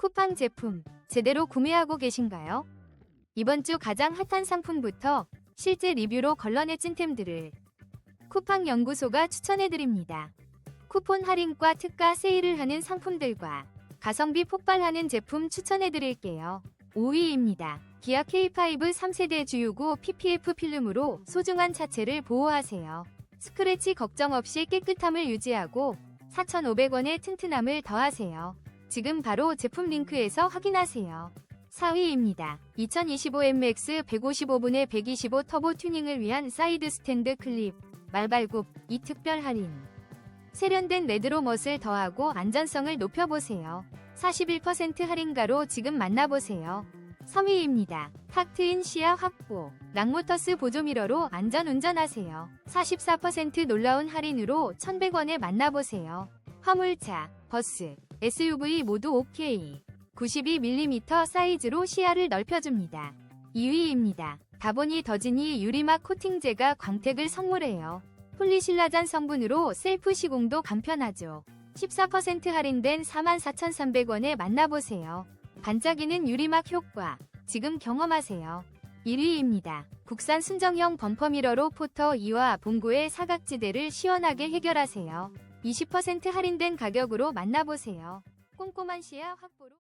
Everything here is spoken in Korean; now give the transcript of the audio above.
쿠팡 제품 제대로 구매하고 계신가요? 이번 주 가장 핫한 상품부터 실제 리뷰로 걸러내 찐템들을 쿠팡 연구소가 추천해드립니다. 쿠폰 할인과 특가 세일을 하는 상품들과 가성비 폭발하는 제품 추천해드릴게요. 5위입니다. 기아 K5 3세대 주유구 PPF 필름으로 소중한 차체를 보호하세요. 스크래치 걱정 없이 깨끗함을 유지하고 4,500원의 튼튼함을 더하세요. 지금 바로 제품 링크에서 확인하세요. 4위입니다. 2025MX 155분의 125 터보 튜닝을 위한 사이드 스탠드 클립, 말발굽, 이 특별 할인. 세련된 레드로 멋을 더하고 안전성을 높여보세요. 41% 할인가로 지금 만나보세요. 3위입니다. 탁 트인 시야 확보, 랑모터스 보조미러로 안전 운전하세요. 44% 놀라운 할인으로 1100원에 만나보세요. 화물차, 버스, SUV 모두 OK. 92mm 사이즈로 시야를 넓혀줍니다. 2위입니다. 다보니 더지니 유리막 코팅제가 광택을 선물해요. 폴리실라잔 성분으로 셀프 시공도 간편하죠. 14% 할인된 44,300원에 만나보세요. 반짝이는 유리막 효과, 지금 경험하세요. 1위입니다. 국산 순정형 범퍼미러로 포터 2와 봉고의 사각지대를 시원하게 해결하세요. 20% 할인된 가격으로 만나보세요. 꼼꼼한 시야 확보로